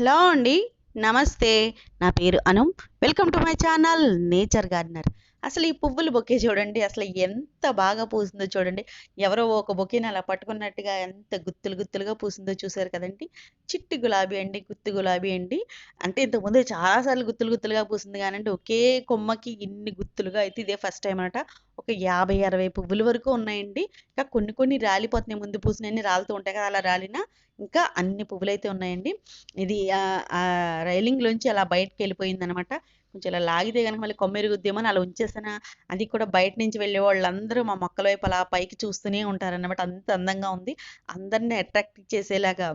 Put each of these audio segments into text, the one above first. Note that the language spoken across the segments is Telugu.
హలో అండి నమస్తే. నా పేరు Anu welcome to my channel nature gardener. అసలు ఈ పువ్వుల బొకే చూడండి. అసలు ఎంత బాగా పూసిందో చూడండి. ఎవరో ఒక బొకేని అలా పట్టుకున్నట్టుగా ఎంత గుత్తులు గుత్తులుగా పూసిందో చూసారు కదండి. చిట్టి గులాబీ అండి గుత్తి గులాబీ అండి. అంటే ఇంతకుముందు చాలాసార్లు గుత్తులు గుత్తులుగా పూసింది కానండి. ఒకే కొమ్మకి ఇన్ని గుత్తులుగా అయితే ఇదే ఫస్ట్ టైం అనమాట. ఒక యాభై అరవై పువ్వుల వరకు ఉన్నాయండి. ఇంకా కొన్ని కొన్ని రాలిపోతున్నాయి. ముందు పూసినవి రాలుతూ ఉంటాయి కదా అలా రాలిన ఇంకా అన్ని పువ్వులు అయితే ఉన్నాయండి. ఇది ఆ రైలింగ్ లోంచి అలా బయటకు వెళ్ళిపోయింది అనమాట కొంచెం ఇలా లాగితే కనుక మళ్ళీ కొమ్మెరుగుద్దేమని అలా ఉంచేసాను? అది కూడా బయట నుంచి వెళ్ళే వాళ్ళందరూ మా మొక్కల వైపు అలా పైకి చూస్తూనే ఉంటారన్నమాట. అంత అందంగా ఉంది. అందరిని అట్రాక్ట్ చేసేలాగా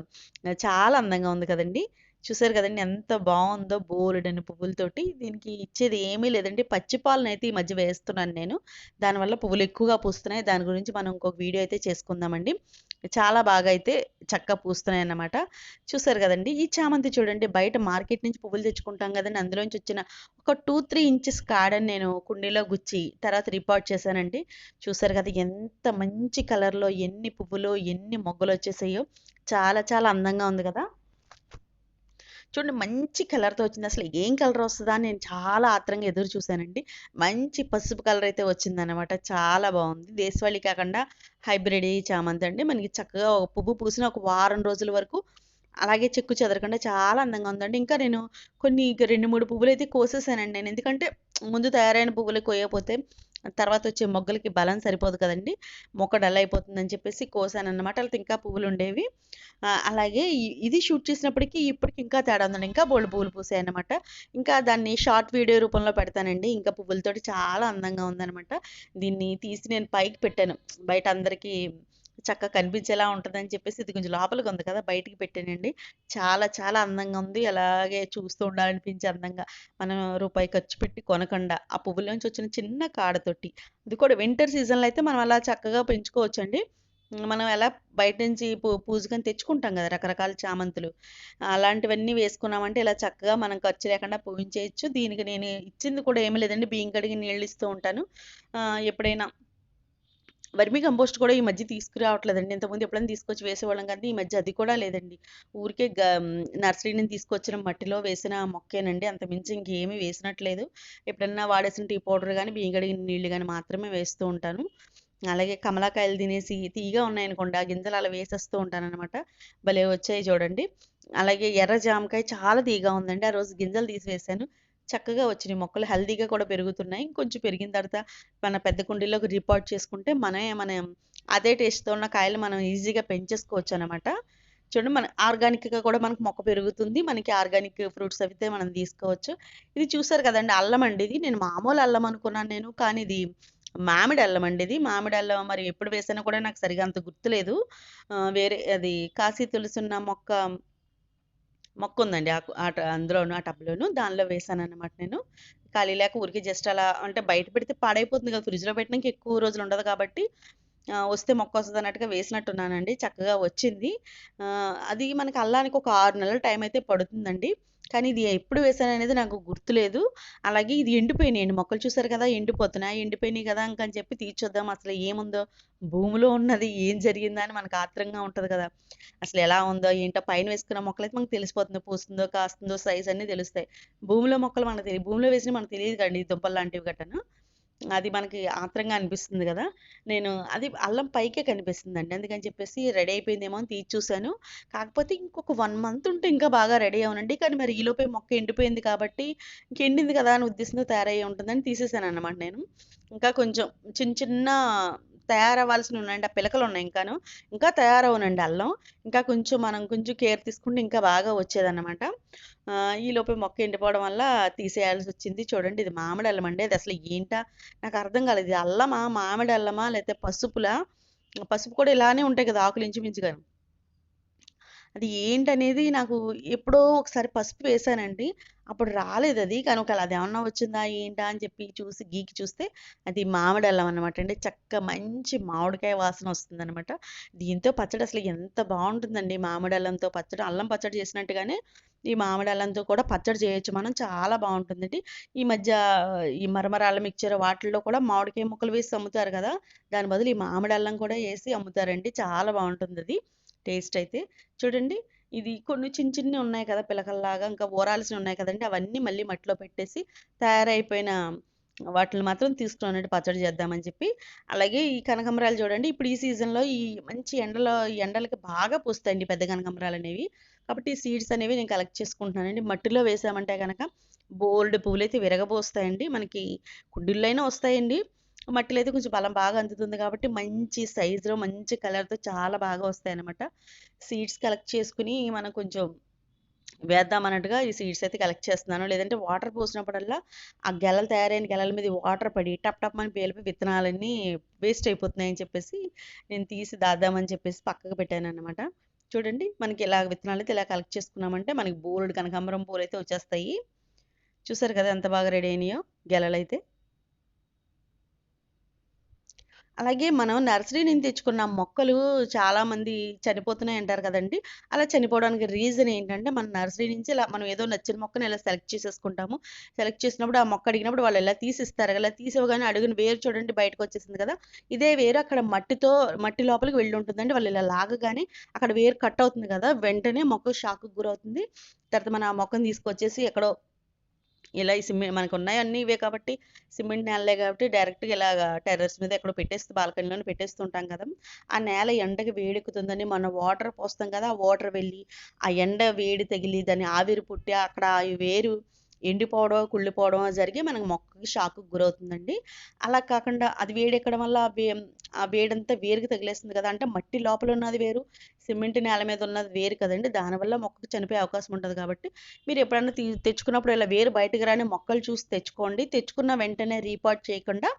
చాలా అందంగా ఉంది కదండి. చూసారు కదండి ఎంత బాగుందో బోలెడని పువ్వులతోటి. దీనికి ఇచ్చేది ఏమీ లేదండి. పచ్చిపాలను అయితే ఈ మధ్య వేస్తున్నాను నేను. దానివల్ల పువ్వులు ఎక్కువగా పూస్తున్నాయి. దాని గురించి మనం ఇంకొక వీడియో అయితే చేసుకుందామండి. చాలా బాగా అయితే చక్కగా పూస్తున్నాయి అన్నమాట. చూసారు కదండి ఈ చామంతి చూడండి. బయట మార్కెట్ నుంచి పువ్వులు తెచ్చుకుంటాం కదండి. అందులోంచి వచ్చిన ఒక టూ త్రీ ఇంచెస్ కాడని నేను కుండీలో గుచ్చి తర్వాత రిపోర్ట్ చేశానండి. చూసారు కదా ఎంత మంచి కలర్లో ఎన్ని పువ్వులు ఎన్ని మొగ్గలు వచ్చేసాయో. చాలా చాలా అందంగా ఉంది కదా. చూడండి మంచి కలర్తో వచ్చింది. అసలు ఏం కలర్ వస్తుందా నేను చాలా ఆత్రంగా ఎదురు చూశానండి. మంచి పసుపు కలర్ అయితే వచ్చిందనమాట చాలా బాగుంది. దేశవాళీ కాకుండా హైబ్రిడ్ చామంతి అండి. మనకి చక్కగా ఒక పువ్వు పూసిన ఒక వారం రోజుల వరకు అలాగే చెక్కు చెదరకుండా చాలా అందంగా ఉందండి. ఇంకా నేను కొన్ని రెండు మూడు పువ్వులు అయితే కోసేసానండి నేను. ఎందుకంటే ముందు తయారైన పువ్వులు కోయకపోతే తర్వాత వచ్చే మొగ్గలకి బలం సరిపోదు కదండి. మొక్క డల్ అయిపోతుందని చెప్పేసి కోసాను అనమాట అలా ఇంకా పువ్వులు ఉండేవి అలాగే ఇది షూట్ చేసినప్పటికీ ఇప్పటికి ఇంకా తేడా ఉందండి. ఇంకా బోల్డ్ పువ్వులు పూసాయి అనమాట ఇంకా దాన్ని షార్ట్ వీడియో రూపంలో పెడతానండి. ఇంకా పువ్వులతోటి చాలా అందంగా ఉందనమాట దీన్ని తీసి నేను పైకి పెట్టాను. బయట అందరికీ చక్కగా కనిపించేలా ఉంటుందని చెప్పేసి ఇది కొంచెం లోపలికి ఉంది కదా బయటికి పెట్టానండి. చాలా చాలా అందంగా ఉంది. అలాగే చూస్తూ ఉండాలనిపించి అందంగా. మనం రూపాయి ఖర్చు పెట్టి కొనకుండా ఆ పువ్వులోంచి వచ్చిన చిన్న కాడతోటి. ఇది కూడా వింటర్ సీజన్లో అయితే మనం అలా చక్కగా పెంచుకోవచ్చండి. మనం ఎలా బయట నుంచి పూ పూజకని తెచ్చుకుంటాం కదా రకరకాల చామంతులు. అలాంటివన్నీ వేసుకున్నామంటే ఇలా చక్కగా మనం ఖర్చు లేకుండా పూజించేయచ్చు. దీనికి నేను ఇచ్చింది కూడా ఏమీ లేదండి. బియ్యం కడిగి నీళ్ళు ఇస్తూ ఉంటాను. ఎప్పుడైనా వర్మీ కంపోస్ట్ కూడా ఈ మధ్య తీసుకురావట్లేదండి. ఇంతకుముందు ఎప్పుడైనా తీసుకొచ్చి వేసేవాళ్ళం కానీ ఈ మధ్య అది కూడా లేదండి. ఊరికే నర్సరీ నుంచి తీసుకొచ్చిన మట్టిలో వేసిన మొక్కేనండి. అంత మించి ఇంకేమీ వేసినట్లేదు. ఎప్పుడన్నా వాడేసిన టీ పౌడర్ కానీ బియ్యం కడిగిన నీళ్ళు కానీ మాత్రమే వేస్తూ ఉంటాను. అలాగే కమలాకాయలు తినేసి తీగా ఉన్నాయనుకోండి ఆ గింజలు అలా వేసేస్తూ ఉంటాను అనమాట భలే వచ్చాయి చూడండి. అలాగే ఎర్ర జామకాయ చాలా తీగా ఉందండి. ఆ రోజు గింజలు తీసి వేసాను. చక్కగా వచ్చినాయి. మొక్కలు హెల్దీగా కూడా పెరుగుతున్నాయి. కొంచెం పెరిగిన తర్వాత మన పెద్ద కుండీలోకి రిపోర్ట్ చేసుకుంటే మనమే మనం అదే టేస్ట్తో ఉన్న కాయలు మనం ఈజీగా పెంచేసుకోవచ్చు అనమాట చూడండి మన ఆర్గానిక్గా కూడా మనకు మొక్క పెరుగుతుంది. మనకి ఆర్గానిక్ ఫ్రూట్స్ అయితే మనం తీసుకోవచ్చు. ఇది చూసారు కదండి అల్లం అండి ఇది. నేను మామూలు అల్లం అనుకున్నాను నేను కానీ ఇది మామిడి అల్లం అండి ఇది. మామిడి అల్లం మరి ఎప్పుడు వేసానో కూడా నాకు సరిగా అంత గుర్తులేదు. వేరే అది కాశీ తులసి ఉన్న మొక్క మొక్క ఉందండి ఆ అందులోను ఆ టబ్లోను దానిలో వేసాను అనమాట నేను. ఖాళీ లేక ఊరికి జస్ట్ అలా అంటే బయట పెడితే పాడైపోతుంది కదా ఫ్రిడ్జ్లో పెట్టడానికి ఎక్కువ రోజులు ఉండదు కాబట్టి వస్తే మొక్క వస్తుంది అన్నట్టుగా వేసినట్టున్నానండి. చక్కగా వచ్చింది. అది మనకి అల్లానికి ఒక ఆరు నెలల టైం అయితే పడుతుందండి. కానీ ఇది ఎప్పుడు వేసాను అనేది నాకు గుర్తులేదు. అలాగే ఇది ఎండిపోయినాయండి మొక్కలు చూసారు కదా ఎండిపోతున్నాయి. ఎండిపోయినాయి కదా ఇంకని చెప్పి తీర్చొద్దాం. అసలు ఏముందో? భూమిలో ఉన్నది ఏం జరిగిందా అని మనకు ఆత్రంగా ఉంటుంది కదా. అసలు ఎలా ఉందో ఏంటో పైన వేసుకున్న మొక్కలు అయితే మనకు తెలిసిపోతుందో పూస్తుందో కాస్తుందో సైజ్ అన్నీ తెలుస్తాయి. భూమిలో మొక్కలు మనకు తెలియదు భూమిలో వేసిన మనకు తెలియదు కండి దుంపలు లాంటివి గట్టను. అది మనకి ఆత్రంగా అనిపిస్తుంది కదా! నేను అది అల్లం పైకే కనిపిస్తుందండి. అందుకని చెప్పేసి రెడీ అయిపోయిందేమో అని తీసి చూశాను. కాకపోతే ఇంకొక వన్ మంత్ ఉంటే ఇంకా బాగా రెడీ అవునండి కానీ మరి ఈలోపే మొక్క ఎండిపోయింది కాబట్టి ఇంక ఎండింది కదా అని ఉద్దేశంతో తయారయ్యి ఉంటుందని తీసేసాను అనమాట నేను. ఇంకా కొంచెం చిన్న చిన్న తయారవ్వాల్సిన ఉన్నాయండి ఆ పిలకలు ఉన్నాయి ఇంకాను. ఇంకా తయారవునండి అల్లం. ఇంకా కొంచెం మనం కొంచెం కేర్ తీసుకుంటే ఇంకా బాగా వచ్చేదన్నమాట. ఈ మొక్క ఎండిపోవడం వల్ల తీసేయాల్సి వచ్చింది చూడండి ఇది మామిడి అల్లం అండి. అది అసలు ఏంటా? నాకు అర్థం కాలేదు. ఇది అల్లమా మామిడి అల్లమా లేకపోతే పసుపులా? పసుపు కూడా ఇలానే ఉంటాయి కదా ఆకులు ఇంచుమించుగా అది ఏంటనేది నాకు ఎప్పుడో ఒకసారి పసుపు వేసానండి. అప్పుడు రాలేదు అది. కానీ ఒకవేళ అది ఏమన్నా వచ్చిందా ఏంటా అని చెప్పి చూసి గీకి చూస్తే అది మామిడి అల్లం అనమాట అండి. చక్క మంచి మామిడికాయ వాసన వస్తుంది అనమాట దీంతో పచ్చడి అసలు ఎంత బాగుంటుందండి. మామిడి అల్లంతో పచ్చడి అల్లం పచ్చడి చేసినట్టుగానే ఈ మామిడి అల్లంతో కూడా పచ్చడి చేయొచ్చు మనం. చాలా బాగుంటుందండి. ఈ మధ్య ఈ మరమరాల మిక్చర్ వాటిల్లో కూడా మామిడికాయ ముక్కలు వేసి అమ్ముతారు కదా దాని బదులు ఈ మామిడి అల్లం కూడా వేసి అమ్ముతారండి. చాలా బాగుంటుంది అది టేస్ట్ అయితే చూడండి. ఇది కొన్ని చిన్న చిన్నవి ఉన్నాయి కదా పిలకల్లాగా ఇంకా ఊరాల్సినవి ఉన్నాయి కదండి. అవన్నీ మళ్ళీ మట్టిలో పెట్టేసి తయారైపోయిన వాటిని మాత్రం తీసుకున్నానండి పచ్చడి చేద్దామని చెప్పి. అలాగే ఈ కనకాంబరాలు చూడండి ఇప్పుడు ఈ సీజన్లో ఈ మంచి ఎండలో ఎండలకి బాగా పూస్తాయండి పెద్ద కనకమరాలు అనేవి. కాబట్టి ఈ సీడ్స్ అనేవి నేను కలెక్ట్ చేసుకుంటున్నానండి. మట్టిలో వేసామంటే కనుక బోల్డ్ పువ్వులు అయితే విరగబోస్తాయండి. మనకి కుండీల్లో అయినా వస్తాయండి. మట్టిలో అయితే కొంచెం బలం బాగా అందుతుంది కాబట్టి మంచి సైజులో మంచి కలర్తో చాలా బాగా వస్తాయి అనమాట సీడ్స్ కలెక్ట్ చేసుకుని మనం కొంచెం వేద్దామన్నట్టుగా ఈ సీడ్స్ అయితే కలెక్ట్ చేస్తున్నాను. లేదంటే వాటర్ పోసినప్పుడల్లా ఆ గెలలు తయారైన గెలల మీద వాటర్ పడి టప్ టప్ అని పేలిపోయి విత్తనాలన్నీ వేస్ట్ అయిపోతున్నాయని చెప్పేసి నేను తీసి దాద్దామని చెప్పేసి పక్కకు పెట్టాను అనమాట చూడండి మనకి ఇలా విత్తనాలు అయితే ఇలా కలెక్ట్ చేసుకున్నామంటే మనకి బోల్డ్ కనకాంబరం పూలు అయితే వచ్చేస్తాయి. చూసారు కదా ఎంత బాగా రెడీ అయినాయో గెలలు అయితే అలాగే మనం నర్సరీ నుంచి తెచ్చుకున్న మొక్కలు చాలామంది చనిపోతున్నాయి అంటారు కదండి. అలా చనిపోవడానికి రీజన్ ఏంటంటే మన నర్సరీ నుంచి ఇలా మనం ఏదో నచ్చిన మొక్కని ఇలా సెలెక్ట్ చేసేసుకుంటాము. సెలెక్ట్ చేసినప్పుడు ఆ మొక్క అడిగినప్పుడు వాళ్ళు ఇలా తీసిస్తారు. ఇలా తీసివ్వగానే అడుగుని వేరు చూడండి బయటకు వచ్చేసింది కదా. ఇదే వేరు అక్కడ మట్టితో మట్టి లోపలికి వెళ్ళి ఉంటుందండి. వాళ్ళు ఇలా లాగగానే అక్కడ వేరు కట్ అవుతుంది కదా. వెంటనే మొక్క షాక్కి గురవుతుంది. తర్వాత మన ఆ మొక్కను తీసుకొచ్చేసి ఎక్కడో ఇలా ఈ సిమెంట్ మనకు ఉన్నాయి అన్నీ ఇవే కాబట్టి సిమెంట్ నేలలే కాబట్టి డైరెక్ట్గా ఇలాగ టెర్రస్ మీద ఎక్కడో పెట్టేస్తే బాల్కనీలోనే పెట్టేస్తుంటాం కదా. ఆ నేల ఎండకి వేడెక్కుతుందని మనం వాటర్ పోస్తాం కదా ఆ వాటర్ వెళ్ళి ఆ ఎండ వేడి తగిలి దాని ఆవిరి పుట్టి అక్కడ ఈ వేరు ఎండిపోవడం కుళ్ళిపోవడం జరిగి మనకు మొక్కకి షాక్కి గురవుతుందండి. అలా కాకుండా అది వేడెక్కడం వల్ల ఆ వే ఆ వేడంతా వేరుకి తగిలేస్తుంది కదా. అంటే మట్టి లోపల ఉన్నది వేరు సిమెంట్ నేల మీద ఉన్నది వేరు కదండి. దానివల్ల మొక్కకు చనిపోయే అవకాశం ఉంటుంది కాబట్టి మీరు ఎప్పుడైనా తెచ్చుకున్నప్పుడు ఇలా వేరు బయటకు రాని మొక్కలు చూసి తెచ్చుకోండి. తెచ్చుకున్న వెంటనే రీపాట్ చేయకుండా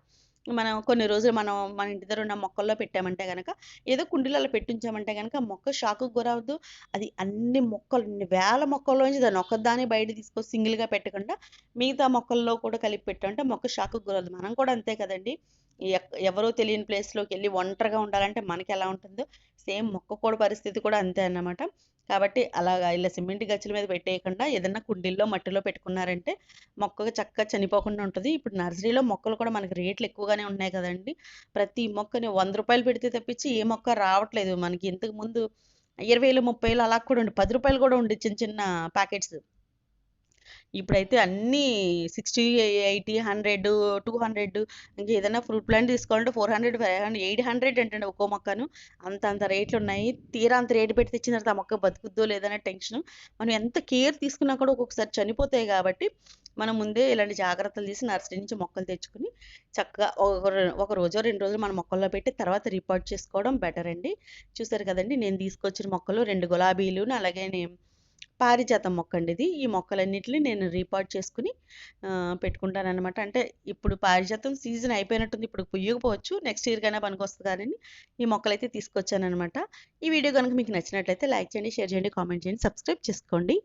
మనం కొన్ని రోజులు మనం మన ఇంటి దగ్గర ఉన్న మొక్కల్లో పెట్టామంటే కనుక ఏదో కుండీలలో పెట్టించామంటే కనుక మొక్క షాకు గురవద్దు అది అన్ని మొక్కలు ఇన్ని వేల మొక్కల్లోంచి దాన్ని ఒక్కదాన్ని బయట తీసుకొని సింగిల్గా పెట్టకుండా మిగతా మొక్కల్లో కూడా కలిపి పెట్టామంటే మొక్క షాకు గురవద్దు మనం కూడా అంతే కదండి. ఎవరో తెలియని ప్లేస్లోకి వెళ్ళి ఒంటరిగా ఉండాలంటే మనకి ఎలా ఉంటుందో సేమ్ మొక్క కూడా పరిస్థితి కూడా అంతే అన్నమాట. కాబట్టి అలాగా ఇలా సిమెంట్ గచ్చుల మీద పెట్టేయకుండా ఏదైనా కుండీల్లో మట్టిలో పెట్టుకున్నారంటే మొక్కగా చక్కగా చనిపోకుండా ఉంటుంది. ఇప్పుడు నర్సరీలో మొక్కలు కూడా మనకి రేట్లు ఎక్కువగానే ఉన్నాయి కదండి. ప్రతి మొక్కని వంద రూపాయలు పెడితే తప్పించి ఏ మొక్క రావట్లేదు. మనకి ఇంతకు ముందు ఇరవై వేలు ముప్పై వేలు అలా కూడా ఉండి పది రూపాయలు కూడా ఉండి చిన్న చిన్న ప్యాకెట్స్. ఇప్పుడైతే అన్నీ sixty eighty hundred two hundred ఇంకా ఏదైనా ఫ్రూట్ ప్లాంట్ తీసుకోవాలంటే four hundred five hundred eight hundred ఏంటండి ఒక్కో మొక్కను. అంత అంత రేట్లు ఉన్నాయి. తీరా అంత రేటు పెట్టి తెచ్చిన తర్వాత ఆ మొక్క బతుకుద్దో లేదనే టెన్షన్. మనం ఎంత కేర్ తీసుకున్నా కూడా ఒక్కొక్కసారి చనిపోతాయి కాబట్టి మనం ముందే ఇలాంటి జాగ్రత్తలు తీసి నర్సరీ నుంచి మొక్కలు తెచ్చుకుని చక్కగా ఒక రోజు రెండు రోజులు మన మొక్కల్లో పెట్టి తర్వాత రిపోర్ట్ చేసుకోవడం బెటర్ అండి చూసారు కదండి నేను తీసుకొచ్చిన మొక్కలు రెండు గులాబీలు అలాగే పారిజాతం మొక్క అండి ఇది ఈ మొక్కలన్నింటినీ నేను రీపాట్ చేసుకుని పెట్టుకుంటానమాట అంటే ఇప్పుడు పారిజాతం సీజన్ అయిపోయినట్టుంది. ఇప్పుడు పుయ్యకపోవచ్చు. నెక్స్ట్ ఇయర్ కైనా పనికొస్తుంది కానీ ఈ మొక్కలైతే తీసుకొచ్చాను అనమాట ఈ వీడియో కనుక మీకు నచ్చినట్లయితే లైక్ చేయండి షేర్ చేయండి కామెంట్ చేయండి సబ్స్క్రైబ్ చేసుకోండి.